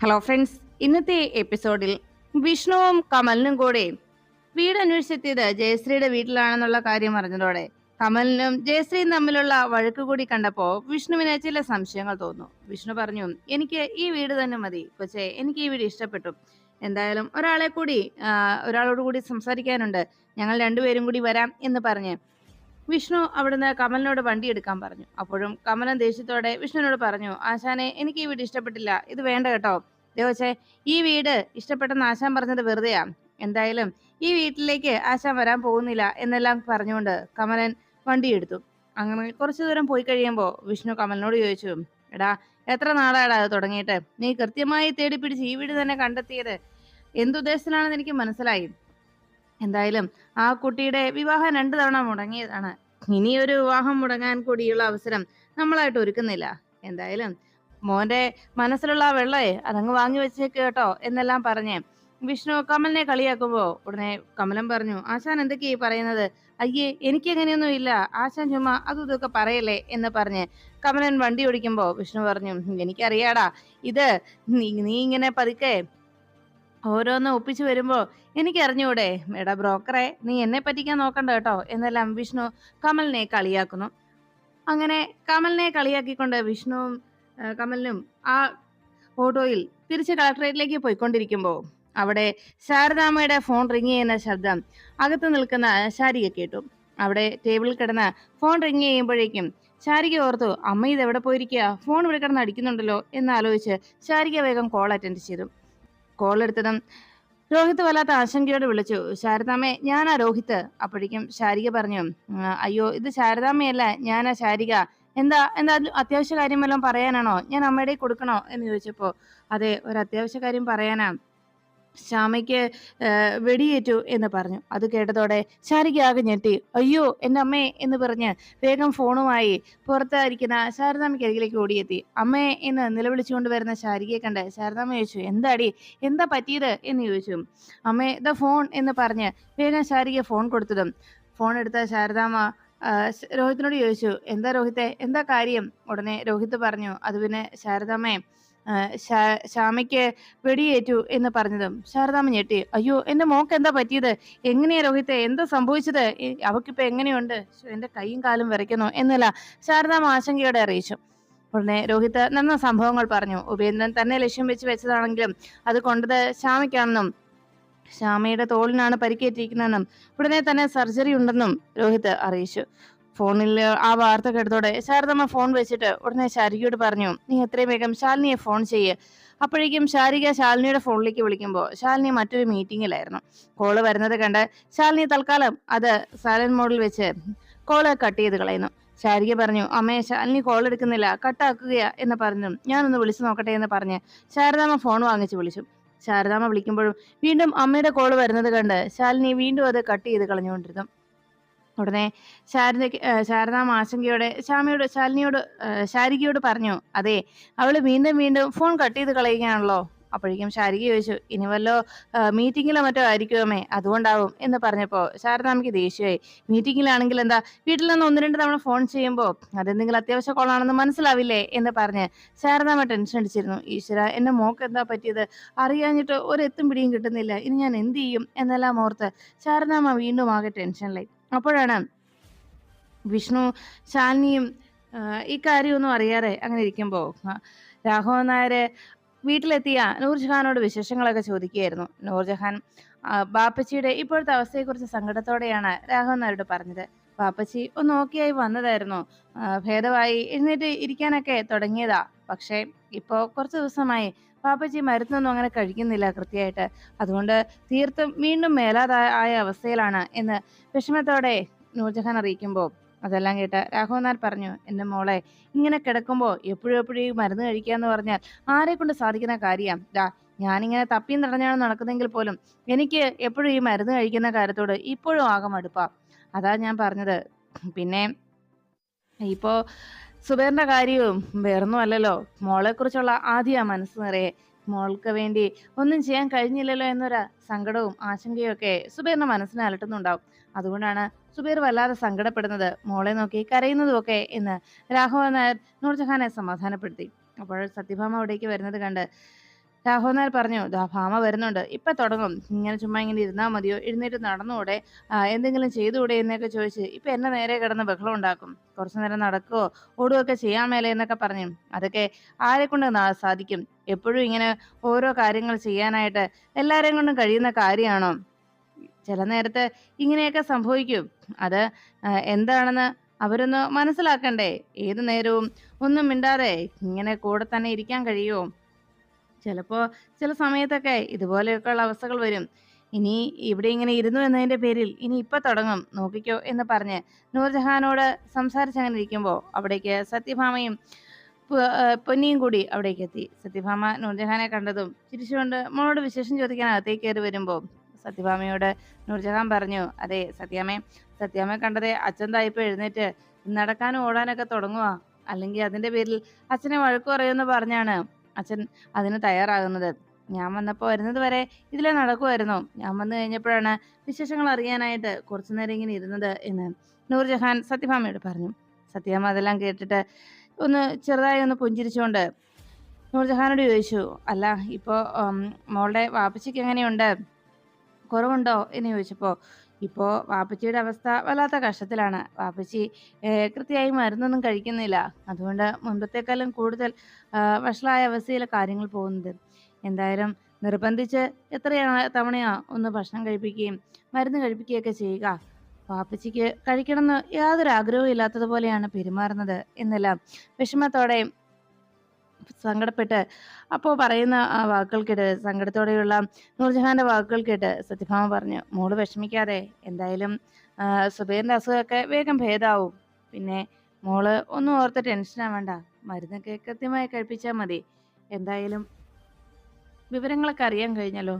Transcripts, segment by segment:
Hello friends ഇന്നത്തെ എപ്പിസോഡിൽ വിഷ്ണുവും കമലിനും കൂടെ വീട് അന്വേഷിച്ചെത്തിയത് ജയശ്രീയുടെ വീട്ടിലാണെന്നുള്ള കാര്യം അറിഞ്ഞതോടെ കമലിനും ജയശ്രീയും തമ്മിലുള്ള വഴക്ക് കൂടി കണ്ടപ്പോ വിഷ്ണുവിന് ചില സംശയങ്ങൾ തോന്നുന്നു. വിഷ്ണു പറഞ്ഞു എനിക്ക് ഈ വീട് തന്നെ മതി. കൊച്ചെ എനിക്ക് ഈ വീട് ഇഷ്ടപ്പെട്ടു. എന്തായാലും ഒരാളെ കൂടി ഒരാളോട് കൂടി സംസാരിക്കാനുണ്ട്. ഞങ്ങൾ രണ്ടുപേരും കൂടി വരാം എന്ന് പറഞ്ഞ് വിഷ്ണു അവിടുന്ന് കമലിനോട് വണ്ടി എടുക്കാൻ പറഞ്ഞു. അപ്പോഴും കമലൻ ദേഷ്യത്തോടെ വിഷ്ണുവിനോട് പറഞ്ഞു ആശാനെ എനിക്ക് ഈ വീട് ഇഷ്ടപ്പെട്ടില്ല. ഇത് വേണ്ട കേട്ടോ. ദേവച്ചേ ഈ വീട് ഇഷ്ടപ്പെട്ടെന്ന് ആശാൻ പറഞ്ഞത് വെറുതെയാ. എന്തായാലും ഈ വീട്ടിലേക്ക് ആശാൻ വരാൻ പോകുന്നില്ല എന്നെല്ലാം പറഞ്ഞുകൊണ്ട് കമലൻ വണ്ടി എടുത്തു. അങ്ങനെ കുറച്ചു ദൂരം പോയി കഴിയുമ്പോൾ വിഷ്ണു കമലിനോട് ചോദിച്ചു എടാ എത്ര നാളാടാ അത് തുടങ്ങിയിട്ട്? നീ കൃത്യമായി തേടി പിടിച്ച് ഈ വീട് തന്നെ കണ്ടെത്തിയത്? എന്തുദ്ദേശത്തിലാണെന്ന് എനിക്ക് മനസ്സിലായി. എന്തായാലും ആ കുട്ടിയുടെ വിവാഹം രണ്ടു തവണ മുടങ്ങിയതാണ്. ഇനി ഒരു വിവാഹം മുടങ്ങാൻ കൂടിയുള്ള അവസരം നമ്മളായിട്ട് ഒരുക്കുന്നില്ല. എന്തായാലും മോന്റെ മനസ്സിലുള്ള ആ വെള്ളയെ അതങ്ങ് വാങ്ങി വെച്ചേക്ക് കേട്ടോ എന്നെല്ലാം പറഞ്ഞ് വിഷ്ണു കമലിനെ കളിയാക്കുമ്പോ ഉടനെ കമലം പറഞ്ഞു ആശാൻ എന്തൊക്കെയാ പറയുന്നത്? അയ്യേ എനിക്ക് അങ്ങനെയൊന്നും ഇല്ല. ആശാൻ ചുമ്മാ അതും ഇതൊക്കെ പറയല്ലേ? എന്ന് പറഞ്ഞ് കമലൻ വണ്ടി ഓടിക്കുമ്പോ വിഷ്ണു പറഞ്ഞു എനിക്കറിയാടാ. ഇത് നീ ഇങ്ങനെ പതുക്കെ ഓരോന്ന് ഒപ്പിച്ചു വരുമ്പോ എനിക്ക് അറിഞ്ഞൂടെ എടാ ബ്രോക്കറെ നീ എന്നെ പറ്റിക്കാൻ നോക്കണ്ട കേട്ടോ എന്നെല്ലാം വിഷ്ണു കമലിനെ കളിയാക്കുന്നു. അങ്ങനെ കമലിനെ കളിയാക്കിക്കൊണ്ട് വിഷ്ണുവും കമലിനും ആ ഓട്ടോയിൽ തിരിച്ച് കളക്ടറേറ്റിലേക്ക് പോയിക്കൊണ്ടിരിക്കുമ്പോൾ അവിടെ ശാരദാമ്മയുടെ ഫോൺ റിങ് ചെയ്യുന്ന ശബ്ദം അകത്ത് നിൽക്കുന്ന ശാരിക കേട്ടു. അവിടെ ടേബിളിൽ കിടന്ന് ഫോൺ റിങ് ചെയ്യുമ്പോഴേക്കും ശാരിക ഓർത്തു അമ്മ ഇത് എവിടെ പോയിരിക്കുക ഫോൺ ഇവിടെ കിടന്ന് അടിക്കുന്നുണ്ടല്ലോ എന്ന് ആലോചിച്ച് ശാരിക വേഗം കോൾ അറ്റൻഡ് ചെയ്തു. കോൾ എടുത്തതും രോഹിത് വല്ലാത്ത ആശങ്കയോടെ വിളിച്ചു. ശാരദാമ്മേ ഞാനാ രോഹിത്. അപ്പോഴേക്കും ശാരിക പറഞ്ഞു അയ്യോ ഇത് ശാരദാമ്മയല്ല ഞാനാ ശാരിക. എന്താ എന്താ അത്യാവശ്യ കാര്യം വല്ലതും പറയാനാണോ? ഞാൻ അമ്മയുടെ കൊടുക്കണോ? എന്ന് ചോദിച്ചപ്പോ അതെ ഒരു അത്യാവശ്യ കാര്യം പറയാനാ. ശ്യാമയ്ക്ക് വെടിയേറ്റു എന്ന് പറഞ്ഞു. അത് കേട്ടതോടെ ശാരിക ആകെ ഞെട്ടി. അയ്യോ എന്റെ അമ്മേ എന്ന് പറഞ്ഞ് വേഗം ഫോണുമായി പുറത്തായിരിക്കുന്ന ശാരദാമ്മയ്ക്ക് അരികിലേക്ക് ഓടിയെത്തി. അമ്മേ എന്ന് നിലവിളിച്ചുകൊണ്ട് വരുന്ന ശാരികയെ കണ്ട് ശാരദാമ്മ ചോദിച്ചു എന്താടി? എന്താ പറ്റിയത്? എന്ന് ചോദിച്ചു. അമ്മേ ദ ഫോൺ എന്ന് പറഞ്ഞ് വേഗം ശാരിക ഫോൺ കൊടുത്തതും ഫോൺ എടുത്ത ശാരദാമ്മ രോഹിത്തിനോട് ചോദിച്ചു എന്താ രോഹിത്തെ? എന്താ കാര്യം? ഉടനെ രോഹിത് പറഞ്ഞു അത് പിന്നെ ശാരദാമ്മേ ശ്യാമയ്ക്ക് വെടിയേറ്റു എന്ന് പറഞ്ഞതും ശാരദാമ്മ ഞെട്ടി. അയ്യോ എന്റെ മോക്ക് എന്താ പറ്റിയത്? എങ്ങനെയാ രോഹിത്തെ? എന്താ സംഭവിച്ചത്? അവക്കിപ്പൊ എങ്ങനെയുണ്ട്? എന്റെ കൈയും കാലും വിറയ്ക്കുന്നു എന്നല്ല ശാരദാമ്മ ആശങ്കയോടെ അറിയിച്ചു. ഉടനെ രോഹിത് നന്ന സംഭവങ്ങൾ പറഞ്ഞു. ഉപേന്ദ്രൻ തന്നെ ലക്ഷ്യം വെച്ച് വെച്ചതാണെങ്കിലും അത് കൊണ്ടത് ശ്യാമയ്ക്കാണെന്നും ശ്യാമയുടെ തോളിനാണ് പരിക്കേറ്റിരിക്കുന്നതെന്നും ഉടനെ തന്നെ സർജറി ഉണ്ടെന്നും രോഹിത് അറിയിച്ചു. ഫോണിൽ ആ വാർത്ത കേട്ടതോടെ ശാരദമ്മ ഫോൺ വെച്ചിട്ട് ഉടനെ ശാരികയോട് പറഞ്ഞു നീ എത്രയും വേഗം ശാലിനിയെ ഫോൺ ചെയ്യ്. അപ്പോഴേക്കും ശാരിക ശാലിനിയുടെ ഫോണിലേക്ക് വിളിക്കുമ്പോൾ ശാലിനി മറ്റൊരു മീറ്റിംഗിലായിരുന്നു കോൾ വരുന്നത് കണ്ട് ശാലിനി തൽക്കാലം അത് സാലൻ മോഡിൽ വെച്ച് കോൾ കട്ട് ചെയ്ത് കളയുന്നു. ശാരിക പറഞ്ഞു അമ്മയെ ശാലിനി കോൾ എടുക്കുന്നില്ല കട്ടാക്കുകയാ എന്ന് പറഞ്ഞു. ഞാനൊന്ന് വിളിച്ചു നോക്കട്ടെ എന്ന് പറഞ്ഞ് ശാരദാമ്മ ഫോൺ വാങ്ങിച്ച് വിളിച്ചു. ശാരദാമ്മ വിളിക്കുമ്പോഴും വീണ്ടും അമ്മയുടെ കോൾ വരുന്നത് കണ്ട് ശാലിനി വീണ്ടും അത് കട്ട് ചെയ്ത് കളഞ്ഞുകൊണ്ടിരുന്നു. ഉടനെ ശാരദ ശാരദാമ്മ ആശങ്കയോടെ ശ്യാമയോട് ശാലിനിയോട് ശാരികയോട് പറഞ്ഞു അതെ അവൾ വീണ്ടും വീണ്ടും ഫോൺ കട്ട് ചെയ്ത് കളയുകയാണല്ലോ. അപ്പോഴേക്കും ശാരിക ചോദിച്ചു ഇനി വല്ലോ മീറ്റിങ്ങിലോ മറ്റോ ആയിരിക്കുമേ അതുകൊണ്ടാവും എന്ന് പറഞ്ഞപ്പോ നമുക്ക് ദേഷ്യമായി. മീറ്റിങ്ങിലാണെങ്കിൽ എന്താ? വീട്ടിൽ നിന്ന് ഒന്ന് രണ്ട് തവണ ഫോൺ ചെയ്യുമ്പോൾ അതെന്തെങ്കിലും അത്യാവശ്യ കോളാണെന്ന് മനസ്സിലാവില്ലേ? എന്ന് പറഞ്ഞ് ശാരദാമ്മ ടെൻഷൻ അടിച്ചിരുന്നു. ഈശ്വര എന്റെ മോക്ക് എന്താ പറ്റിയത്? അറിയാഞ്ഞിട്ട് ഒരെത്തും പിടിയും കിട്ടുന്നില്ല. ഇനി ഞാൻ എന്ത് ചെയ്യും? എന്നെല്ലാം ഓർത്ത് ശാരദാമ്മ വീണ്ടും ആകെ ടെൻഷനിലായി അപ്പോഴാണ് വിഷ്ണു ശാലിനിയും ആ, ഈ കാര്യമൊന്നും അറിയാതെ അങ്ങനെ ഇരിക്കുമ്പോൾ രാഘവൻ നായര് വീട്ടിലെത്തിയ നൂർജഹാനോട് വിശേഷങ്ങളൊക്കെ ചോദിക്കുകയായിരുന്നു. നൂർജഹാൻ ബാപ്പച്ചിയുടെ ഇപ്പോഴത്തെ അവസ്ഥയെക്കുറിച്ച് സങ്കടത്തോടെയാണ് രാഘവൻ നായരോട് പറഞ്ഞത്. ബാപ്പച്ചി ഒന്ന് നോക്കിയായി വന്നതായിരുന്നു. ഭേദമായി എഴുന്നേറ്റ് ഇരിക്കാനൊക്കെ തുടങ്ങിയതാ. പക്ഷേ ഇപ്പോൾ കുറച്ച് ദിവസമായി പാപ്പച്ചി മരുന്നൊന്നും അങ്ങനെ കഴിക്കുന്നില്ല കൃത്യമായിട്ട്. അതുകൊണ്ട് തീർത്തും വീണ്ടും മേലാതായ അവസ്ഥയിലാണ് എന്ന് വിഷമത്തോടെ നൂർജഹാൻ അറിയിക്കുമ്പോൾ അതെല്ലാം കേട്ട് രാഘവനാർ പറഞ്ഞു എന്റെ മോളെ ഇങ്ങനെ കിടക്കുമ്പോൾ എപ്പോഴും എപ്പോഴും ഈ മരുന്ന് കഴിക്കുക എന്ന് പറഞ്ഞാൽ ആരെ കൊണ്ട് സാധിക്കുന്ന കാര്യം? ദാ ഞാനിങ്ങനെ തപ്പിയും തടഞ്ഞാണ് നടക്കുന്നെങ്കിൽ പോലും എനിക്ക് എപ്പോഴും ഈ മരുന്ന് കഴിക്കുന്ന കാര്യത്തോട് ഇപ്പോഴും ആകെ മടുപ്പാ. അതാ ഞാൻ പറഞ്ഞത്. പിന്നെ ഇപ്പോ സുബേറിന്റെ കാര്യവും വേറൊന്നും അല്ലല്ലോ. മോളെ കുറിച്ചുള്ള ആദ്യ മനസ്സ് നിറയെ മോൾക്ക് വേണ്ടി ഒന്നും ചെയ്യാൻ കഴിഞ്ഞില്ലല്ലോ എന്നൊരു സങ്കടവും ആശങ്കയും ഒക്കെ സുബേറിന്റെ മനസ്സിനെ അലട്ടുന്നുണ്ടാവും. അതുകൊണ്ടാണ് സുബൈർ വല്ലാതെ സങ്കടപ്പെടുന്നത്. മോളെ നോക്കി കരയുന്നതും ഒക്കെ എന്ന് രാഘവൻ നായർ നൂർജഹാനെ സമാധാനപ്പെടുത്തി. അപ്പോൾ സത്യഭാമ അവിടേക്ക് വരുന്നത് കണ്ട് രാഘവൻ പറഞ്ഞു ഭാമ വരുന്നുണ്ട്. ഇപ്പൊ തുടങ്ങും. ഇങ്ങനെ ചുമ്മാ ഇങ്ങനെ ഇരുന്നാൽ മതിയോ? എഴുന്നേറ്റ് നടന്നുകൂടെ എന്തെങ്കിലും ചെയ്തുകൂടെ എന്നൊക്കെ ചോദിച്ച് ഇപ്പൊ എന്നെ നേരെ കിടന്ന് ബഹളം ഉണ്ടാക്കും. കുറച്ചു നേരം നടക്കുകയോ ഓടുകയൊക്കെ ചെയ്യാൻ എന്നൊക്കെ പറഞ്ഞു. അതൊക്കെ ആരെ കൊണ്ട് സാധിക്കും? എപ്പോഴും ഇങ്ങനെ ഓരോ കാര്യങ്ങൾ ചെയ്യാനായിട്ട് എല്ലാരെയും കൊണ്ടും കഴിയുന്ന കാര്യമാണോ? ചില നേരത്ത് ഇങ്ങനെയൊക്കെ സംഭവിക്കും. അത് എന്താണെന്ന് അവരൊന്ന് മനസ്സിലാക്കണ്ടേ? ഏത് നേരവും ഒന്നും മിണ്ടാതെ ഇങ്ങനെ കൂടെ തന്നെ ഇരിക്കാൻ കഴിയുമോ? ചിലപ്പോ ചില സമയത്തൊക്കെ ഇതുപോലെയൊക്കെയുള്ള അവസ്ഥകൾ വരും. ഇനി ഇവിടെ ഇങ്ങനെ ഇരുന്നു എന്നതിന്റെ പേരിൽ ഇനി ഇപ്പൊ തുടങ്ങും നോക്കിക്കോ എന്ന് പറഞ്ഞ് നൂർജഹാനോട് സംസാരിച്ചങ്ങനെ ഇരിക്കുമ്പോൾ അവിടേക്ക് സത്യഭാമയും പൊന്നിയും കൂടി അവിടേക്ക് എത്തി. സത്യഭാമ നൂർജഹാനെ കണ്ടതും ചിരിച്ചുകൊണ്ട് മോളോട് വിശേഷം ചോദിക്കാൻ അകത്തേക്ക് കയറി വരുമ്പോൾ സത്യഭാമയോട് നൂർജഹാൻ പറഞ്ഞു അതെ സത്യാമ്മേ സത്യാമ്മ കണ്ടതേ അച്ഛൻ തായ്പ എഴുന്നേറ്റ് നടക്കാനും ഓടാനൊക്കെ തുടങ്ങുക അല്ലെങ്കിൽ അതിന്റെ പേരിൽ അച്ഛനെ വഴക്കു പറയുമെന്ന് പറഞ്ഞാണ് അച്ഛൻ അതിന് തയ്യാറാകുന്നത്. ഞാൻ വന്നപ്പോൾ വരുന്നത് വരെ ഇതിലെ നടക്കുമായിരുന്നു ഞാൻ വന്നു കഴിഞ്ഞപ്പോഴാണ് വിശേഷങ്ങൾ അറിയാനായിട്ട് കുറച്ചു നേരം ഇങ്ങനെ ഇരുന്നത് എന്ന് നൂർജഹാൻ സത്യഭാമയോട് പറഞ്ഞു. സത്യഭാമ അതെല്ലാം കേട്ടിട്ട് ഒന്ന് ചെറുതായി ഒന്ന് പുഞ്ചിരിച്ചുകൊണ്ട് നൂർജഹാനോട് ചോദിച്ചു അല്ല ഇപ്പോൾ മോളുടെ വാപ്പച്ചിക്ക് എങ്ങനെയുണ്ട്? കുറവുണ്ടോ? എന്ന് ചോദിച്ചപ്പോൾ ഇപ്പോൾ വാപ്പച്ചിയുടെ അവസ്ഥ വല്ലാത്ത കഷ്ടത്തിലാണ്. വാപ്പച്ചി കൃത്യമായി മരുന്നൊന്നും കഴിക്കുന്നില്ല. അതുകൊണ്ട് മുൻപത്തേക്കാളും കൂടുതൽ വഷളായ അവസ്ഥയിലെ കാര്യങ്ങൾ പോകുന്നത്. എന്തായാലും നിർബന്ധിച്ച് എത്രയാണ് തവണയാ ഒന്ന് ഭക്ഷണം കഴിപ്പിക്കുകയും മരുന്ന് കഴിപ്പിക്കുകയൊക്കെ ചെയ്യുക. വാപ്പച്ചിക്ക് കഴിക്കണമെന്ന് യാതൊരു ആഗ്രഹവും ഇല്ലാത്തതുപോലെയാണ് പെരുമാറുന്നത് എന്നെല്ലാം വിഷമത്തോടെ സങ്കടപ്പെട്ട് അപ്പോൾ പറയുന്ന ആ വാക്കുകൾ കേട്ട് സങ്കടത്തോടെയുള്ള നൂർജഹാന്റെ വാക്കുകൾ കേട്ട് സത്യഭാമ പറഞ്ഞു മോൾ വിഷമിക്കാതെ എന്തായാലും സുബൈറിന്റെ അസുഖമൊക്കെ വേഗം ഭേദാവും. പിന്നെ മോൾ ഒന്നും ഓർത്ത് ടെൻഷൻ ആവേണ്ട. മരുന്നൊക്കെ കൃത്യമായി കഴിപ്പിച്ചാൽ മതി. എന്തായാലും വിവരങ്ങളൊക്കെ അറിയാൻ കഴിഞ്ഞല്ലോ.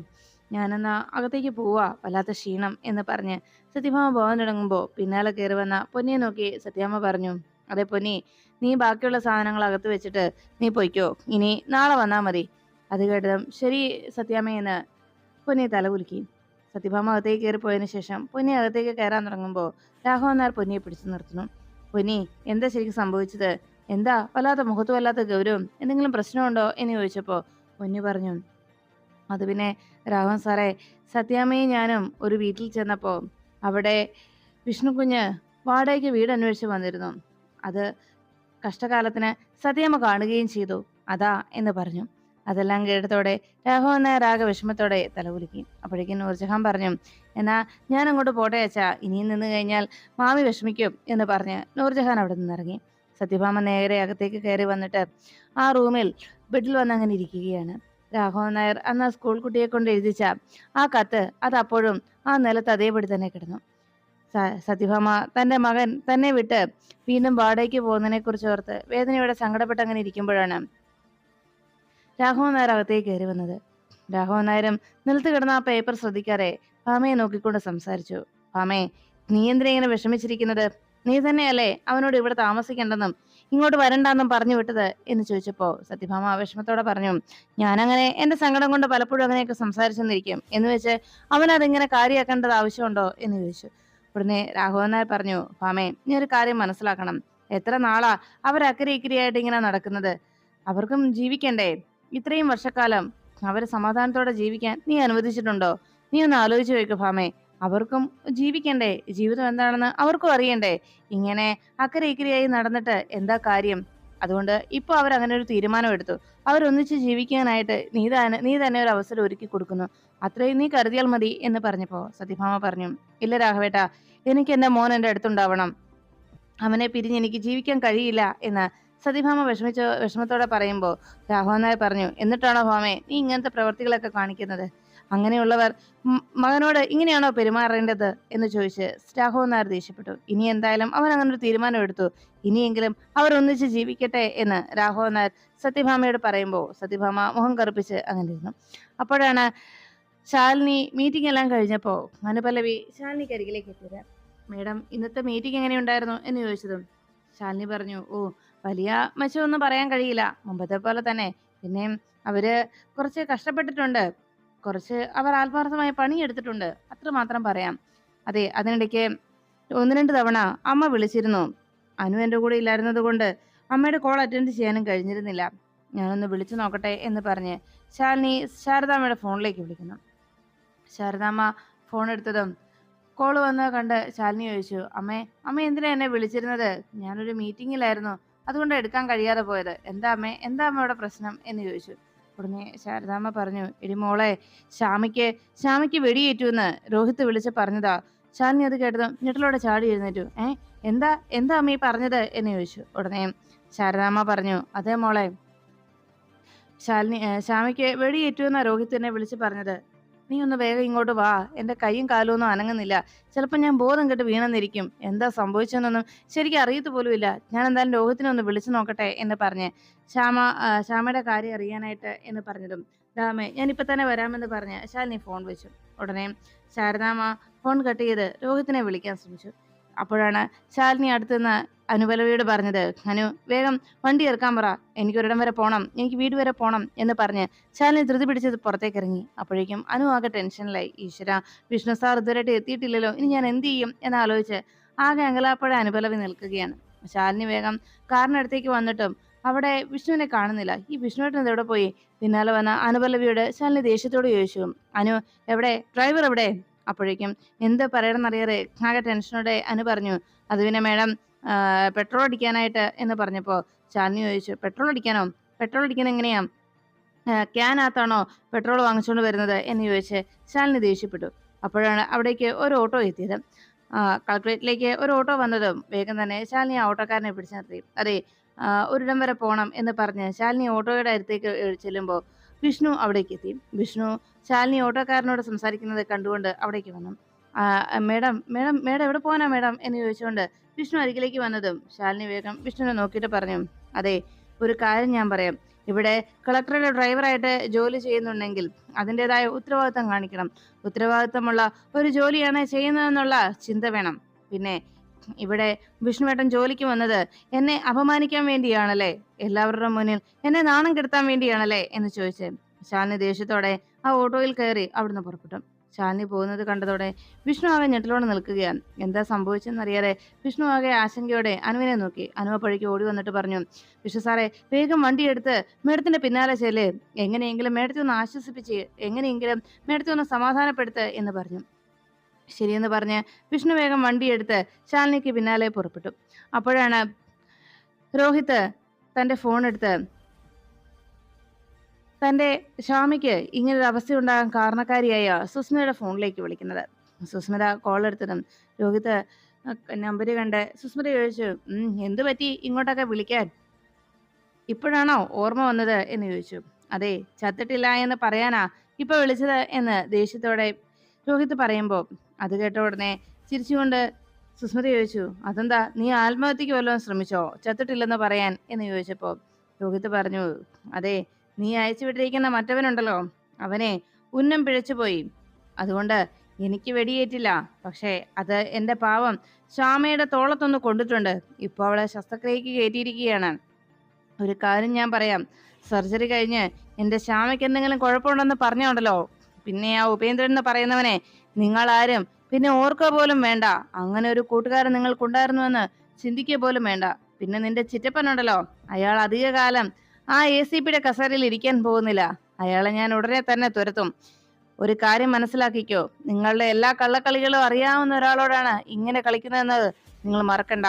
ഞാനെന്നാ അകത്തേക്ക് പോവാ വല്ലാത്ത ക്ഷീണം എന്ന് പറഞ്ഞ് സത്യഭാമ പോകാൻ തുടങ്ങുമ്പോൾ പിന്നാലെ കയറി വന്ന പൊന്നിയെ നോക്കി സത്യാമ്മ പറഞ്ഞു അതെ പൊന്നി നീ ബാക്കിയുള്ള സാധനങ്ങൾ അകത്ത് വെച്ചിട്ട് നീ പൊയ്ക്കോ. ഇനി നാളെ വന്നാൽ മതി. അത് കേട്ടതും ശരി സത്യാമ്മയെന്ന് പൊന്നി തലകുലുക്കി സത്യഭാമ അകത്തേക്ക് കയറി പോയതിനു ശേഷം പൊന്നി അകത്തേക്ക് കയറാൻ തുടങ്ങുമ്പോൾ രാഘവൻ നായർ പൊന്നിയെ പിടിച്ചു നിർത്തുന്നു. പൊന്നി എന്താ ശരിക്കും സംഭവിച്ചത്? എന്താ വല്ലാത്ത മുഖത്ത് വല്ലാത്ത ഗൗരവം? എന്തെങ്കിലും പ്രശ്നമുണ്ടോ എന്ന് ചോദിച്ചപ്പോൾ പൊന്നി പറഞ്ഞു അത് പിന്നെ രാഘവൻ സാറേ സത്യാമ്മയും ഞാനും ഒരു വീട്ടിൽ ചെന്നപ്പോൾ അവിടെ വിഷ്ണു കുഞ്ഞ് വാടകയ്ക്ക് വീട് അന്വേഷിച്ച് വന്നിരുന്നു. അത് കഷ്ടകാലത്തിന് സത്യാമ്മ കാണുകയും ചെയ്തു. അതാ എന്ന് പറഞ്ഞു. അതെല്ലാം കേട്ടതോടെ രാഘവൻ നായർ ആകെ വിഷമത്തോടെ തലകുലുക്കി. അപ്പോഴേക്കും നൂർജഹാൻ പറഞ്ഞു എന്നാ ഞാൻ അങ്ങോട്ട് പോട്ടെ അച്ഛാ. ഇനിയും നിന്ന് കഴിഞ്ഞാൽ മാമി വിഷമിക്കും എന്ന് പറഞ്ഞ് നൂർജഹാൻ അവിടെ നിന്നിറങ്ങി സത്യഭാമ നേരെ അകത്തേക്ക് കയറി വന്നിട്ട് ആ റൂമിൽ ബെഡിൽ വന്ന് അങ്ങനെ ഇരിക്കുകയാണ്. രാഘവൻ നായർ അന്ന് ആ സ്കൂൾ കുട്ടിയെ കൊണ്ട് എഴുതിച്ച ആ കത്ത് അത് അപ്പോഴും ആ നിലത്ത് അതേപടി തന്നെ കിടന്നു. സത്യഭാമ തന്റെ മകൻ തന്നെ വിട്ട് വീണ്ടും വാടകയ്ക്ക് പോകുന്നതിനെ കുറിച്ച് ഓർത്ത് വേദനയോടെ സങ്കടപ്പെട്ട് അങ്ങനെ ഇരിക്കുമ്പോഴാണ് രാഘവൻ നായർ അകത്തേക്ക് കയറി വന്നത്. രാഘവൻ നായരും നിലത്ത് കിടന്ന ആ പേപ്പർ ശ്രദ്ധിക്കാതെ ഭാമയെ നോക്കിക്കൊണ്ട് സംസാരിച്ചു. ഭാമേ നീ എന്തിനാ ഇങ്ങനെ വിഷമിച്ചിരിക്കുന്നത്? നീ തന്നെയല്ലേ അവനോട് ഇവിടെ താമസിക്കേണ്ടെന്നും ഇങ്ങോട്ട് വരണ്ടെന്നും പറഞ്ഞു വിട്ടത്? എന്ന് ചോദിച്ചപ്പോ സത്യഭാമ വിഷമത്തോടെ പറഞ്ഞു ഞാനങ്ങനെ എന്റെ സങ്കടം കൊണ്ട് പലപ്പോഴും അങ്ങനെയൊക്കെ സംസാരിച്ചെന്നിരിക്കും. എന്ന് വെച്ച് അവൻ അതിങ്ങനെ കാര്യമാക്കേണ്ടത് ആവശ്യമുണ്ടോ? എന്ന് ചോദിച്ചു. ഉടനെ രാഘവൻ നായർ പറഞ്ഞു ഫാമേ നീ ഒരു കാര്യം മനസ്സിലാക്കണം. എത്ര നാളാ അവർ അക്കരെ ഇക്കരെയായിട്ട് ഇങ്ങനെ നടക്കുന്നത്? അവർക്കും ജീവിക്കണ്ടേ? ഇത്രയും വർഷക്കാലം അവർ സമാധാനത്തോടെ ജീവിക്കാൻ നീ അനുവദിച്ചിട്ടുണ്ടോ? നീ ഒന്ന് ആലോചിച്ച് നോക്ക് ഭാമേ അവർക്കും ജീവിക്കണ്ടേ? ജീവിതം എന്താണെന്ന് അവർക്കും അറിയണ്ടേ? ഇങ്ങനെ അക്കരെ ഇക്കരിയായി നടന്നിട്ട് എന്താ കാര്യം? അതുകൊണ്ട് ഇപ്പൊ അവർ അങ്ങനെ ഒരു തീരുമാനം എടുത്തു. അവരൊന്നിച്ച് ജീവിക്കാനായിട്ട് നീ തന്നെ നീ തന്നെ ഒരു അവസരം ഒരുക്കി കൊടുക്കുന്നു. അത്രയും നീ കരുതിയാൽ മതി എന്ന് പറഞ്ഞപ്പോ സത്യഭാമ പറഞ്ഞു ഇല്ല രാഘവേട്ട എനിക്ക് എന്റെ മോൻ എന്റെ അടുത്തുണ്ടാവണം. അവനെ പിരിഞ്ഞ് എനിക്ക് ജീവിക്കാൻ കഴിയില്ല എന്ന്. സതിഭാമ വിഷമിച്ച വിഷമത്തോടെ പറയുമ്പോൾ രാഘവൻ പറഞ്ഞു എന്നിട്ടാണോ ഭാമേ നീ ഇങ്ങനത്തെ പ്രവർത്തികളൊക്കെ കാണിക്കുന്നത്? അങ്ങനെയുള്ളവർ മകനോട് ഇങ്ങനെയാണോ പെരുമാറേണ്ടത്? എന്ന് ചോദിച്ച് രാഘവൻ നായർ ദേഷ്യപ്പെട്ടു. ഇനി എന്തായാലും അവൻ അങ്ങനെ ഒരു തീരുമാനം എടുത്തു. ഇനിയെങ്കിലും അവർ ഒന്നിച്ച് ജീവിക്കട്ടെ എന്ന്. രാഘവൻ നായർ സത്യഭാമയോട് പറയുമ്പോൾ സത്യഭാമ മുഖം കറുപ്പിച്ച് അങ്ങനെ ഇരുന്നു. അപ്പോഴാണ് ശാലിനി മീറ്റിംഗ് എല്ലാം കഴിഞ്ഞപ്പോൾ മനുപല്ലവി ശാലിനിക്ക് അരികിലേക്ക് എത്തിയത് മേഡം ഇന്നത്തെ മീറ്റിംഗ് എങ്ങനെയുണ്ടായിരുന്നു? എന്ന് ചോദിച്ചതും ശാലിനി പറഞ്ഞു ഓ വലിയ മെച്ചമൊന്നും പറയാൻ കഴിയില്ല. മുമ്പത്തെ പോലെ തന്നെ. പിന്നെ അവർ കുറച്ച് കഷ്ടപ്പെട്ടിട്ടുണ്ട്. കുറച്ച് അവർ ആത്മാർത്ഥമായി പണിയെടുത്തിട്ടുണ്ട്. അത്ര മാത്രം പറയാം. അതെ അതിനിടയ്ക്ക് ഒന്ന് രണ്ട് തവണ അമ്മ വിളിച്ചിരുന്നു. അനു എന്റെ കൂടെ ഇല്ലായിരുന്നത് കൊണ്ട് അമ്മയുടെ കോൾ അറ്റൻഡ് ചെയ്യാനും കഴിഞ്ഞിരുന്നില്ല. ഞാനൊന്ന് വിളിച്ചു നോക്കട്ടെ എന്ന് പറഞ്ഞ് ശാലിനി ശാരദാമ്മയുടെ ഫോണിലേക്ക് വിളിക്കുന്നു. ശാരദാമ്മ ഫോൺ എടുത്തതും കോൾ വന്ന് കണ്ട് ശാലിനി ചോദിച്ചു അമ്മേ അമ്മ എന്തിനാ എന്നെ വിളിച്ചിരുന്നത്? ഞാനൊരു മീറ്റിങ്ങിലായിരുന്നു അതുകൊണ്ട് എടുക്കാൻ കഴിയാതെ പോയത്. എന്താ അമ്മേ എന്താ അമ്മയുടെ പ്രശ്നം? എന്ന് ചോദിച്ചു. ഉടനെ ശാരദാമ്മ പറഞ്ഞു എടി മോളെ ശ്യാമയ്ക്ക് ശ്യാമയ്ക്ക് വെടിയേറ്റുവെന്ന് രോഹിത്ത് വിളിച്ച് പറഞ്ഞതാ. ശാലിനി അത് കേട്ടതും ഞെട്ടലോടെ ചാടി എഴുന്നേറ്റു. ഏ എന്താ എന്താ അമ്മ ഈ പറഞ്ഞത്? എന്ന് ചോദിച്ചു. ഉടനെ ശാരദാമ്മ പറഞ്ഞു അതേ മോളെ ശാലിനി ശ്യാമിക്ക് വെടിയേറ്റു എന്ന രോഹിത് എന്നെ വിളിച്ച് പറഞ്ഞത്. നീ ഒന്ന് വേഗം ഇങ്ങോട്ട് വാ. എന്റെ കൈയും കാലും ഒന്നും അനങ്ങുന്നില്ല. ചിലപ്പോൾ ഞാൻ ബോധം കെട്ട് വീണെന്നിരിക്കും. എന്താ സംഭവിച്ചതെന്നൊന്നും ശരിക്കും അറിയത്ത് പോലുമില്ല. ഞാൻ എന്തായാലും രോഹിത്തിനെ ഒന്ന് വിളിച്ചു നോക്കട്ടെ എന്ന് പറഞ്ഞ് ശ്യാമ ശ്യാമയുടെ കാര്യം അറിയാനായിട്ട് എന്ന് പറഞ്ഞതും. ദാമേ ഞാൻ ഇപ്പൊ തന്നെ വരാമെന്ന് പറഞ്ഞ് ശാലിനി ഫോൺ വെച്ചു. ഉടനെ ശാരദാമ്മ ഫോൺ കട്ട് ചെയ്ത് രോഹിത്തിനെ വിളിക്കാൻ ശ്രമിച്ചു. അപ്പോഴാണ് ശാലിനി അടുത്തുനിന്ന് അനുപലവിയോട് പറഞ്ഞത് അനു വേഗം വണ്ടി ഇറക്കാൻ പറ. എനിക്ക് ഒരിടം വരെ പോണം. എനിക്ക് വീട് വരെ പോണം എന്ന് പറഞ്ഞ് ശാലിനി ധൃതി പിടിച്ചത് പുറത്തേക്ക് ഇറങ്ങി അപ്പോഴേക്കും അനു ആകെ ടെൻഷനിലായി. ഈശ്വര വിഷ്ണു സാർ ഇതുവരെയായിട്ട് എത്തിയിട്ടില്ലല്ലോ. ഇനി ഞാൻ എന്ത് ചെയ്യും? എന്ന് ആലോചിച്ച് ആകെ അങ്കലാപ്പഴ അനുപലവി നിൽക്കുകയാണ്. ശാലിനി വേഗം കാറിനടുത്തേക്ക് വന്നിട്ടും അവിടെ വിഷ്ണുവിനെ കാണുന്നില്ല. ഈ വിഷ്ണുവേട്ടൻ എവിടെ പോയി? പിന്നാലെ വന്ന അനുപല്ലവിയോട് ശാലിനി ദേഷ്യത്തോട് ചോദിച്ചു. അനു എവിടെ? ഡ്രൈവർ എവിടെ? അപ്പോഴേക്കും എന്ത് പറയണമെന്നറിയാതെ? ആകെ ടെൻഷനോടെ അനു പറഞ്ഞു. അത് പിന്നെ മേഡം പെട്രോൾ അടിക്കാനായിട്ട് എന്ന് പറഞ്ഞപ്പോൾ ശാലിനി ചോദിച്ചു പെട്രോൾ അടിക്കാനോ? പെട്രോൾ അടിക്കാൻ എങ്ങനെയാ? ക്യാനകത്താണോ പെട്രോൾ വാങ്ങിച്ചുകൊണ്ട് വരുന്നത്? എന്ന് ചോദിച്ച് ശാലിനി ദേഷ്യപ്പെട്ടു. അപ്പോഴാണ് അവിടേക്ക് ഒരു ഓട്ടോ എത്തിയത്. കളക്ട്രേറ്റിലേക്ക് ഒരു ഓട്ടോ വന്നതും വേഗം തന്നെ ശാലിനി ആ ഓട്ടോക്കാരനെ പിടിച്ചു നിർത്തി. അതെ ഒരിടം വരെ പോകണം എന്ന് പറഞ്ഞ് ശാലിനി ഓട്ടോയുടെ അടുത്തേക്ക് ചെല്ലുമ്പോൾ വിഷ്ണു അവിടേക്ക് എത്തി. വിഷ്ണു ശാലിനി ഓട്ടോക്കാരനോട് സംസാരിക്കുന്നത് കണ്ടുകൊണ്ട് അവിടേക്ക് വന്നു. മേഡം മേഡം മേഡം എവിടെ പോകാനാണ് മേഡം? എന്ന് ചോദിച്ചുകൊണ്ട് വിഷ്ണു അരികിലേക്ക് വന്നതും ശാലിനി വേഗം വിഷ്ണുവിനെ നോക്കിയിട്ട് പറഞ്ഞു അതെ ഒരു കാര്യം ഞാൻ പറയാം. ഇവിടെ കളക്ടറുടെ ഡ്രൈവറായിട്ട് ജോലി ചെയ്യുന്നുണ്ടെങ്കിൽ അതിന്റെതായ ഉത്തരവാദിത്തം കാണിക്കണം. ഉത്തരവാദിത്തമുള്ള ഒരു ജോലിയാണ് ചെയ്യുന്നതെന്നുള്ള ചിന്ത വേണം. പിന്നെ ഇവിടെ വിഷ്ണുവേട്ടൻ ജോലിക്ക് വന്നത് എന്നെ അപമാനിക്കാൻ വേണ്ടിയാണല്ലേ? എല്ലാവരുടെ മുന്നിൽ എന്നെ നാണം കെടുത്താൻ വേണ്ടിയാണല്ലേ? എന്ന് ചോദിച്ച് ശാലിനി ദേഷ്യത്തോടെ ആ ഓട്ടോയിൽ കയറി അവിടുന്ന് പുറപ്പെട്ടു. ശാലിനി പോകുന്നത് കണ്ടതോടെ വിഷ്ണു ആകെ ഞെട്ടിലോടെ നിൽക്കുകയാണ്. എന്താ സംഭവിച്ചെന്നറിയാതെ വിഷ്ണു ആകെ ആശങ്കയോടെ അനുവിനെ നോക്കി. അനുവ പഴിക്ക് ഓടി വന്നിട്ട് പറഞ്ഞു വിഷ്ണു സാറേ വേഗം വണ്ടിയെടുത്ത് മേഡത്തിന്റെ പിന്നാലെ ചെല്ലേ. എങ്ങനെയെങ്കിലും മേഡത്തെ ഒന്ന് ആശ്വസിപ്പിച്ച് എങ്ങനെയെങ്കിലും മേഡത്തെ ഒന്ന് സമാധാനപ്പെടുത്ത് എന്ന് പറഞ്ഞു. ശരിയെന്ന് പറഞ്ഞ് വിഷ്ണു വേഗം വണ്ടിയെടുത്ത് ശാലിനിക്ക് പിന്നാലെ പുറപ്പെട്ടു. അപ്പോഴാണ് രോഹിത് തന്റെ ഫോൺ എടുത്ത് തന്റെ സ്വാമിക്ക് ഇങ്ങനൊരു അവസ്ഥ ഉണ്ടാകാൻ കാരണക്കാരിയായ സുസ്മിതയുടെ ഫോണിലേക്ക് വിളിക്കുന്നത്. സുസ്മിത കോൾ എടുത്തതും രോഹിത് നമ്പർ കണ്ട് സുസ്മിത ചോദിച്ചു എന്ത് പറ്റി ഇങ്ങോട്ടൊക്കെ വിളിക്കാൻ? ഇപ്പോഴാണോ ഓർമ്മ വന്നത്? എന്ന് ചോദിച്ചു. അതെ ചത്തിട്ടില്ല എന്ന് പറയാനാ ഇപ്പൊ വിളിച്ചത്? എന്ന് ദേഷ്യത്തോടെ രോഹിത് പറയുമ്പോൾ അത് കേട്ട ഉടനെ ചിരിച്ചുകൊണ്ട് സുസ്മിത ചോദിച്ചു അതെന്താ നീ ആത്മഹത്യക്ക് വല്ലതും ശ്രമിച്ചോ? ചത്തിട്ടില്ലെന്ന് പറയാൻ? എന്ന് ചോദിച്ചപ്പോൾ രോഹിത് പറഞ്ഞു അതെ നീ അയച്ചു വിട്ടിരിക്കുന്ന മറ്റവനുണ്ടല്ലോ. അവനെ ഉന്നം പിഴച്ചുപോയി. അതുകൊണ്ട് എനിക്ക് വെടിയേറ്റില്ല. പക്ഷേ അത് എന്റെ പാവം ശ്യാമയുടെ തോളത്തൊന്ന് കൊണ്ടിട്ടുണ്ട്. ഇപ്പോൾ അവളെ ശസ്ത്രക്രിയയ്ക്ക് കയറ്റിയിരിക്കുകയാണ്. ഒരു കാര്യം ഞാൻ പറയാം. സർജറി കഴിഞ്ഞ് എന്റെ ശ്യാമയ്ക്ക് എന്തെങ്കിലും കുഴപ്പമുണ്ടെന്ന് പറഞ്ഞുണ്ടല്ലോ പിന്നെ ആ ഉപേന്ദ്രൻ എന്ന് പറയുന്നവനെ നിങ്ങളാരും പിന്നെ ഓർക്കുക പോലും വേണ്ട. അങ്ങനെ ഒരു കൂട്ടുകാരൻ നിങ്ങൾക്കുണ്ടായിരുന്നുവെന്ന് ചിന്തിക്കുക പോലും വേണ്ട. പിന്നെ നിന്റെ ചിറ്റപ്പനുണ്ടല്ലോ. അയാൾ അധികകാലം ആ എ സി പിയുടെ കസേരയിൽ ഇരിക്കാൻ പോകുന്നില്ല. അയാളെ ഞാൻ ഉടനെ തന്നെ തുരത്തും. ഒരു കാര്യം മനസ്സിലാക്കിക്കോ. നിങ്ങളുടെ എല്ലാ കള്ളക്കളികളും അറിയാവുന്ന ഒരാളോടാണ് ഇങ്ങനെ കളിക്കുന്നതെന്നത് നിങ്ങൾ മറക്കണ്ട.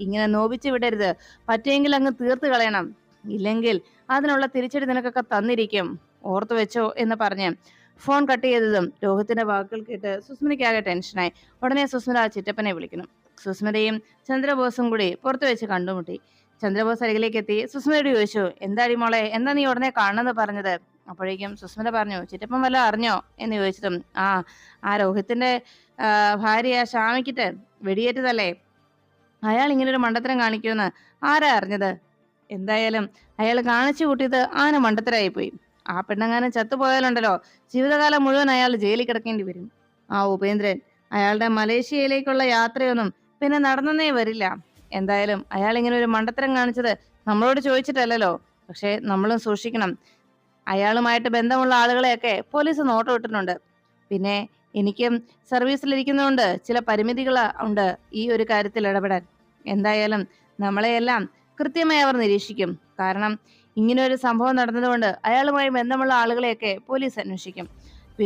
ഇങ്ങനെ നോവിച്ചു വിടരുത്. പറ്റുമെങ്കിൽ അങ്ങ് തീർത്ത് കളയണം. ഇല്ലെങ്കിൽ അതിനുള്ള തിരിച്ചടി നിനക്കൊക്കെ തന്നിരിക്കും. ഓർത്തു വെച്ചോ എന്ന് പറഞ്ഞ് ഫോൺ കട്ട് ചെയ്തതും രോഹിത്തിന്റെ വാക്കുകൾ കേട്ട് സുസ്മിതയ്ക്കാകെ ടെൻഷനായി. ഉടനെ സുസ്മിത ചിറ്റപ്പനെ വിളിക്കണം സുസ്മിതയും ചന്ദ്രബോസും കൂടി പുറത്തു വെച്ച് കണ്ടുമുട്ടി. ചന്ദ്രബോസ് അരികിലേക്ക് എത്തി. സുസ്മിതയോട് ചോദിച്ചു എന്താടി മോളെ എന്താ നീ ഉടനെ കാണണമെന്ന് പറഞ്ഞത്? അപ്പോഴേക്കും സുസ്മിത പറഞ്ഞു ചിറ്റപ്പം വല്ല അറിഞ്ഞോ? എന്ന് ചോദിച്ചതും ആ ആ രോഹിത്തിന്റെ ഭാര്യ ശ്യാമിക്കിട്ട് വെടിയേറ്റതല്ലേ? അയാൾ ഇങ്ങനെ ഒരു മണ്ടത്തരം കാണിക്കുമെന്ന് ആരാ അറിഞ്ഞത്? എന്തായാലും അയാൾ കാണിച്ചു കൂട്ടിയത് ആന മണ്ടത്തരായി പോയി. ആ പെണ്ണങ്ങാനും ചത്തുപോയാലുണ്ടല്ലോ. ജീവിതകാലം മുഴുവൻ അയാൾ ജയിലിൽ കിടക്കേണ്ടി വരും. ആ ഉപേന്ദ്രൻ അയാളുടെ മലേഷ്യയിലേക്കുള്ള യാത്രയൊന്നും പിന്നെ നടന്നേ വരില്ല. എന്തായാലും അയാൾ ഇങ്ങനെ ഒരു മണ്ടത്തരം കാണിച്ചത് നമ്മളോട് ചോദിച്ചിട്ടല്ലല്ലോ. പക്ഷെ നമ്മളും സൂക്ഷിക്കണം. അയാളുമായിട്ട് ബന്ധമുള്ള ആളുകളെയൊക്കെ പോലീസ് നോട്ടം ഇട്ടിട്ടുണ്ട്. പിന്നെ എനിക്കും സർവീസിലിരിക്കുന്നതുകൊണ്ട് ചില പരിമിതികൾ ഉണ്ട് ഈ ഒരു കാര്യത്തിൽ ഇടപെടാൻ. എന്തായാലും നമ്മളെയെല്ലാം കൃത്യമായി അവർ നിരീക്ഷിക്കും. കാരണം ഇങ്ങനെ ഒരു സംഭവം നടന്നതുകൊണ്ട് അയാളുമായി ബന്ധമുള്ള ആളുകളെയൊക്കെ പോലീസ് അന്വേഷിക്കും.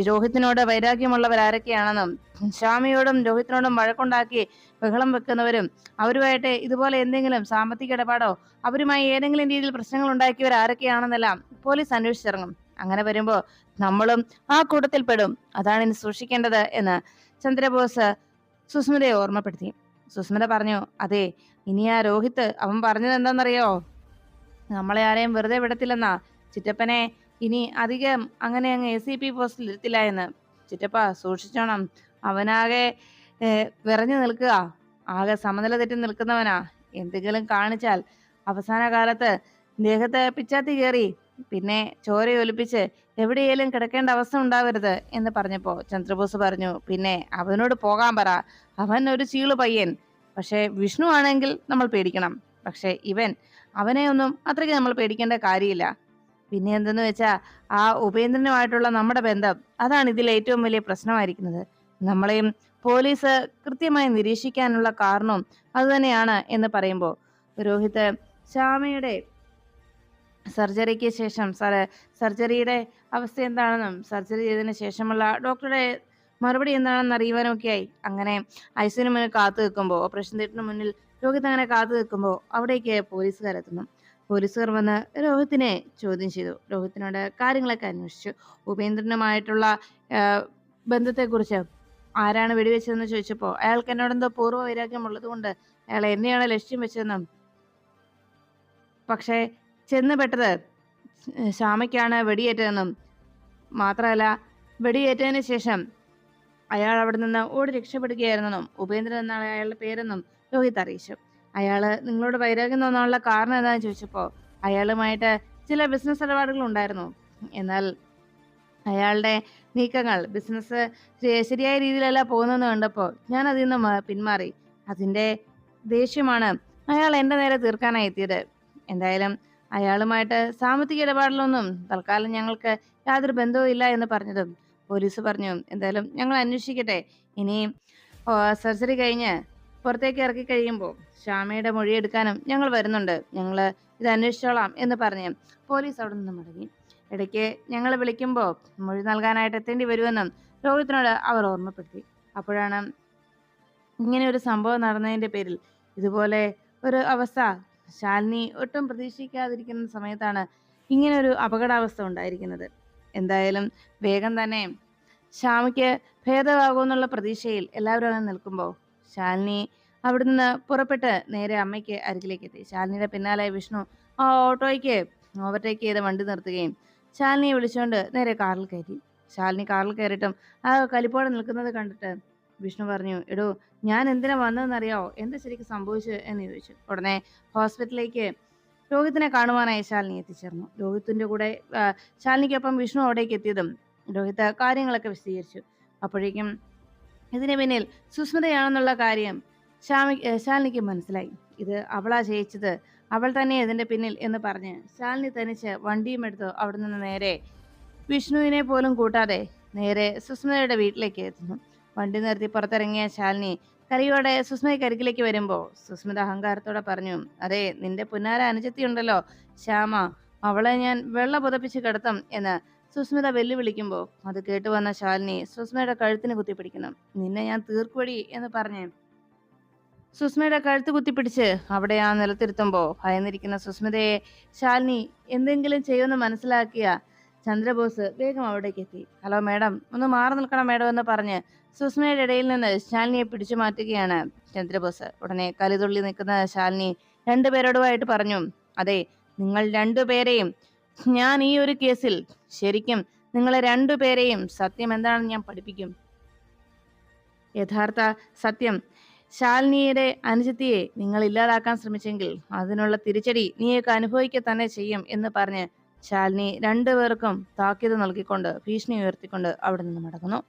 രോഹിത്തിനോട് വൈരാഗ്യമുള്ളവരാരൊക്കെയാണെന്നും ശ്യാമയോടും രോഹിത്തിനോടും വഴക്കുണ്ടാക്കി ബഹളം വെക്കുന്നവരും അവരുമായിട്ട് ഇതുപോലെ എന്തെങ്കിലും സാമ്പത്തിക ഇടപാടോ അവരുമായി ഏതെങ്കിലും രീതിയിൽ പ്രശ്നങ്ങൾ ഉണ്ടാക്കിയവർ ആരൊക്കെയാണെന്നെല്ലാം പോലീസ് അന്വേഷിച്ചിറങ്ങും. അങ്ങനെ വരുമ്പോൾ നമ്മളും ആ കൂട്ടത്തിൽ പെടും. അതാണ് ഇനി സൂക്ഷിക്കേണ്ടത് എന്ന് ചന്ദ്രബോസ് സുസ്മിതയെ ഓർമ്മപ്പെടുത്തി. സുസ്മിത പറഞ്ഞു അതെ ഇനി ആ രോഹിത്ത് അവൻ പറഞ്ഞത് എന്താണെന്നറിയോ? നമ്മളെ ആരെയും വെറുതെ വിടത്തില്ലെന്നാ. ചിറ്റപ്പനെ ഇനി അധികം അങ്ങനെ അങ്ങ് എ സി പി പോസ്റ്റിൽ ഇരുത്തില്ല എന്ന്. ചിറ്റപ്പ സൂക്ഷിച്ചോണം. അവനാകെ വിറഞ്ഞു നിൽക്കുക. ആകെ സമനില തെറ്റി നിൽക്കുന്നവനാ. എന്തെങ്കിലും കാണിച്ചാൽ അവസാന കാലത്ത് ദേഹത്ത് പിച്ചാത്തി കയറി പിന്നെ ചോരയൊലിപ്പിച്ച് എവിടെയെങ്കിലും കിടക്കേണ്ട അവസ്ഥ ഉണ്ടാവരുത് എന്ന് പറഞ്ഞപ്പോ ചന്ദ്രബോസ് പറഞ്ഞു പിന്നെ അവനോട് പോകാൻ പറ. അവൻ ഒരു ചീളു പയ്യൻ. പക്ഷെ വിഷ്ണു ആണെങ്കിൽ നമ്മൾ പേടിക്കണം. പക്ഷെ ഇവൻ അവനെ ഒന്നും അത്രയ്ക്ക് നമ്മൾ പേടിക്കേണ്ട കാര്യമില്ല. പിന്നെ എന്തെന്ന് വെച്ചാ ആ ഉപേന്ദ്രനുമായിട്ടുള്ള നമ്മുടെ ബന്ധം അതാണ് ഇതിൽ ഏറ്റവും വലിയ പ്രശ്നമായിരിക്കുന്നത്. നമ്മളെയും പോലീസ് കൃത്യമായി നിരീക്ഷിക്കാനുള്ള കാരണവും അതുതന്നെയാണ് എന്ന് പറയുമ്പോൾ. രോഹിത് ശ്യാമയുടെ സർജറിക്ക് ശേഷം സർ- സർജറിയുടെ അവസ്ഥ എന്താണെന്നും സർജറി ചെയ്തതിന് ശേഷമുള്ള ഡോക്ടറുടെ മറുപടി എന്താണെന്ന് അറിയുവാനൊക്കെയായി അങ്ങനെ ഐസിന് മുന്നിൽ കാത്തു നിൽക്കുമ്പോൾ ഓപ്പറേഷൻ തിയേറ്ററിന് മുന്നിൽ രോഹിത് അങ്ങനെ കാത്തു നിൽക്കുമ്പോൾ അവിടേക്ക് പോലീസുകാരെത്തുന്നു പോലീസുകാർ വന്ന് രോഹിത്തിനെ ചോദ്യം ചെയ്തു. രോഹിത്തിനോട് കാര്യങ്ങളൊക്കെ അന്വേഷിച്ചു. ഉപേന്ദ്രനുമായിട്ടുള്ള ബന്ധത്തെക്കുറിച്ച് ആരാണ് വെടിവെച്ചതെന്ന് ചോദിച്ചപ്പോൾ അയാൾക്ക് എന്നോടെന്തോ പൂർവ വൈരാഗ്യം ഉള്ളതുകൊണ്ട് അയാൾ എന്നെയാണ് ലക്ഷ്യം വെച്ചതെന്നും. പക്ഷേ ചെന്ന് പെട്ടത് ശ്യാമയ്ക്കാണ് വെടിയേറ്റതെന്നും. മാത്രമല്ല വെടിയേറ്റതിന് ശേഷം അയാൾ അവിടെ നിന്ന് ഓടി രക്ഷപ്പെടുകയായിരുന്നെന്നും ഉപേന്ദ്രൻ എന്നാണ് അയാളുടെ പേരെന്നും രോഹിത് അറിയിച്ചു. അയാൾ നിങ്ങളോട് വൈരാഗ്യം തോന്നാനുള്ള കാരണം എന്താണെന്ന് ചോദിച്ചപ്പോൾ അയാളുമായിട്ട് ചില ബിസിനസ് ഇടപാടുകൾ ഉണ്ടായിരുന്നു. എന്നാൽ അയാളുടെ നീക്കങ്ങൾ ബിസിനസ് ശരിയായ രീതിയിലല്ല പോകുന്നതെന്ന് കണ്ടപ്പോൾ ഞാൻ അതിൽ നിന്ന് പിന്മാറി. അതിന്റെ ദേഷ്യമാണ് അയാൾ എന്റെ നേരെ തീർക്കാനായി എത്തിയത്. എന്തായാലും അയാളുമായിട്ട് സാമ്പത്തിക ഇടപാടിലൊന്നും തൽക്കാലം ഞങ്ങൾക്ക് യാതൊരു ബന്ധവും ഇല്ല എന്ന് പറഞ്ഞതും പോലീസ് പറഞ്ഞു. എന്തായാലും ഞങ്ങൾ അന്വേഷിക്കട്ടെ. ഇനി സർജറി കഴിഞ്ഞ് പുറത്തേക്ക് ഇറക്കി കഴിയുമ്പോൾ ശ്യാമയുടെ മൊഴിയെടുക്കാനും ഞങ്ങൾ വരുന്നുണ്ട്. ഞങ്ങൾ ഇത് അന്വേഷിച്ചോളാം എന്ന് പറഞ്ഞ് പോലീസ് അവിടെ നിന്ന് മടങ്ങി. ഇടയ്ക്ക് ഞങ്ങൾ വിളിക്കുമ്പോൾ മൊഴി നൽകാനായിട്ട് എത്തേണ്ടി വരുമെന്നും രോഹിത്തിനോട് അവർ ഓർമ്മപ്പെടുത്തി. അപ്പോഴാണ് ഇങ്ങനെ ഒരു സംഭവം നടന്നതിന്റെ പേരിൽ ഇതുപോലെ ഒരു അവസ്ഥ. ശാലിനി ഒട്ടും പ്രതീക്ഷിക്കാതിരിക്കുന്ന സമയത്താണ് ഇങ്ങനൊരു അപകടാവസ്ഥ ഉണ്ടായിരിക്കുന്നത്. എന്തായാലും വേഗം തന്നെ ശ്യാമയ്ക്ക് ഭേദമാകുമെന്നുള്ള പ്രതീക്ഷയിൽ എല്ലാവരും അങ്ങനെ നിൽക്കുമ്പോൾ ശാലിനി അവിടെ നിന്ന് പുറപ്പെട്ട് നേരെ അമ്മയ്ക്ക് അരികിലേക്ക് എത്തി. ശാലിനിയുടെ പിന്നാലെ വിഷ്ണു ആ ഓട്ടോയ്ക്ക് ഓവർടേക്ക് ചെയ്ത് വണ്ടി നിർത്തുകയും ശാലിനിയെ വിളിച്ചുകൊണ്ട് നേരെ കാറിൽ കയറ്റി. ശാലിനി കാറിൽ കയറിയിട്ടും ആ കലിപ്പോടെ നിൽക്കുന്നത് കണ്ടിട്ട് വിഷ്ണു പറഞ്ഞു എടോ ഞാൻ എന്തിനാ വന്നതെന്നറിയാവോ? എന്ത് ശരിക്കും സംഭവിച്ചു എന്ന് ചോദിച്ചു. ഉടനെ ഹോസ്പിറ്റലിലേക്ക് രോഹിത്തിനെ കാണുവാനായി ശാലിനി എത്തിച്ചേർന്നു. രോഹിത്തിന്റെ കൂടെ ശാലിനിക്കൊപ്പം വിഷ്ണു അവിടേക്ക് എത്തിയതും രോഹിത്ത് കാര്യങ്ങളൊക്കെ വിശദീകരിച്ചു. അപ്പോഴേക്കും ഇതിന് പിന്നിൽ സുസ്മിതയാണെന്നുള്ള കാര്യം ശ്യാമി ശാലിനിക്ക് മനസ്സിലായി. ഇത് അവളാ ജയിച്ചത് അവൾ തന്നെ ഇതിന്റെ പിന്നിൽ എന്ന് പറഞ്ഞ് ശാലിനി തനിച്ച് വണ്ടിയും എടുത്തു അവിടെ നിന്ന് നേരെ വിഷ്ണുവിനെ പോലും കൂട്ടാതെ നേരെ സുസ്മിതയുടെ വീട്ടിലേക്ക് എത്തുന്നു. വണ്ടി നിർത്തി പുറത്തിറങ്ങിയ ശാലിനി കരയോടെ സുസ്മിതയ്ക്ക് അരികിലേക്ക് വരുമ്പോൾ സുസ്മിത അഹങ്കാരത്തോടെ പറഞ്ഞു അതെ നിന്റെ പുന്നാര അനുജത്തി ഉണ്ടല്ലോ ശ്യാമ. അവളെ ഞാൻ വെള്ള പുതപ്പിച്ച് കിടത്തും എന്ന് സുസ്മിത വെല്ലുവിളിക്കുമ്പോൾ അത് കേട്ടു വന്ന ശാലിനി സുസ്മയുടെ കഴുത്തിന് കുത്തിപ്പിടിക്കുന്നു നിന്നെ ഞാൻ തീർക്കുവടി എന്ന് പറഞ്ഞ് സുസ്മയുടെ കഴുത്ത് കുത്തിപ്പിടിച്ച് അവിടെ ആ നിലത്തിരുത്തുമ്പോൾ ഭയന്നിരിക്കുന്ന സുസ്മിതയെ ശാലിനി എന്തെങ്കിലും ചെയ്യുമെന്ന് മനസ്സിലാക്കിയ ചന്ദ്രബോസ് വേഗം അവിടേക്ക് എത്തി. ഹലോ മേഡം ഒന്ന് മാറി നിൽക്കണം മേഡം എന്ന് പറഞ്ഞ് സുസ്മയുടെ ഇടയിൽ നിന്ന് ശാലിനിയെ പിടിച്ചു മാറ്റുകയാണ് ചന്ദ്രബോസ്. ഉടനെ കലിതുള്ളി നിൽക്കുന്ന ശാലിനി രണ്ടുപേരോടുമായിട്ട് പറഞ്ഞു അതെ നിങ്ങൾ രണ്ടുപേരെയും ഞാൻ ഈ ഒരു കേസിൽ ശരിക്കും നിങ്ങളെ രണ്ടുപേരെയും സത്യം എന്താണെന്ന് ഞാൻ പഠിപ്പിക്കും. യഥാർത്ഥ സത്യം ശാലിനിയുടെ അനുജത്തിയെ നിങ്ങൾ ഇല്ലാതാക്കാൻ ശ്രമിച്ചെങ്കിൽ അതിനുള്ള തിരിച്ചടി നീയൊക്കെ അനുഭവിക്കുക തന്നെ ചെയ്യും എന്ന് പറഞ്ഞ് ശാലിനി രണ്ടുപേർക്കും താക്കീത് നൽകിക്കൊണ്ട് ഭീഷണി ഉയർത്തിക്കൊണ്ട് അവിടെ നിന്ന് മടങ്ങുന്നു